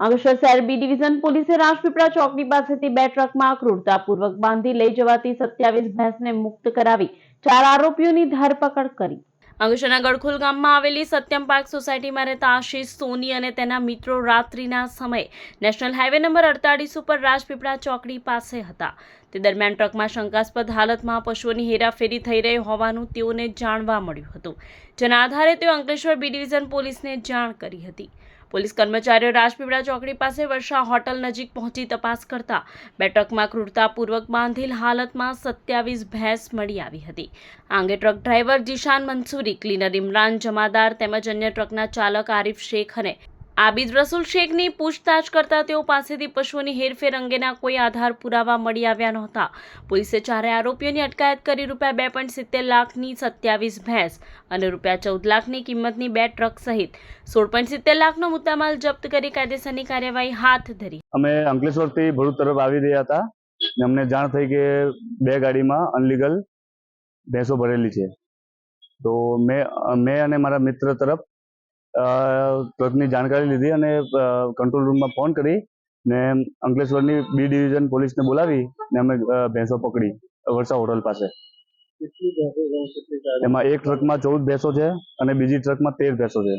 અંકલેશ્વર શહેર B division પોલીસે રાજપીપળા ચોકડી પાસેથી બે ટ્રકમાં ક્રૂરતાપૂર્વક બાંધી લઈ જવાતી સત્યાવીસ ભેંસને મુક્ત કરાવી ચાર આરોપીઓની ધરપકડ કરી. અંકલેશ્વરના ગડખુલ ગામમાં આવેલી સત્યમ પાર્ક સોસાયટીમાં રહેતા આશીષ, સોની અને તેના મિત્રો રાત્રિના સમયે નેશનલ હાઈવે નંબર અડતાળીસ ઉપર રાજપીપળા ચોકડી પાસે હતા. તે દરમિયાન ટ્રકમાં શંકાસ્પદ હાલતમાં પશુઓની હેરાફેરી થઈ રહી હોવાનું તેઓને જાણવા મળ્યું હતું. જેના આધારે તેઓ અંકલેશ્વર બી ડિવિઝન પોલીસને જાણ કરી હતી. પોલીસ કર્મચારીઓ રાજપીપળા ચોકડી પાસે વર્ષા હોટલ નજીક પહોંચી તપાસ કરતા બે ટ્રકમાં ક્રૂરતાપૂર્વક બાંધેલ હાલતમાં સત્યાવીસ ભેંસ મળી આવી હતી. આ અંગે truck driver Jishan Mansuri, cleaner Imran Jamadar તેમજ અન્ય ટ્રકના ચાલક આરિફ શેખ અને આબિદ રસુલ શેખની પૂછતાછ કરતા તેઓ પાસેથી પશુઓની હેરફેર અંગેના કોઈ આધાર પુરાવા મળી આવ્યા નહોતા. પોલીસે ચારે આરોપીઓની અટકાયત કરી રૂપિયા બે પોઈન્ટ સિત્તેર લાખની સત્યાવીસ ભેંસ અને રૂપિયા ચૌદ લાખની કિંમતની બે ટ્રક સહિત સોળ પોઈન્ટ સિત્તેર લાખનો મુદ્દામાલ જપ્ત કરી કાયદેસરની કાર્યવાહી હાથ ધરી. અમે અંકલેશ્વરથી ભરૂચ તરફ આવી રહ્યા હતા ને અમને જાણ થઈ કે બે ગાડીમાં અનલીગલ ભેંસો ભરેલી છે. તો મેં મેં અને મારા મિત્ર તરફ અ, ટ્રકની જાણકારી લીધી અને કંટ્રોલ રૂમમાં ફોન કરી ને અંકલેશ્વરની બી ડિવિઝન પોલીસને બોલાવી ને અમે ભેંસો પકડી વર્ષા હોટલ પાસે. એમાં એક ટ્રકમાં ચૌદ ભેંસો છે અને બીજી ટ્રકમાં તેર ભેંસો છે.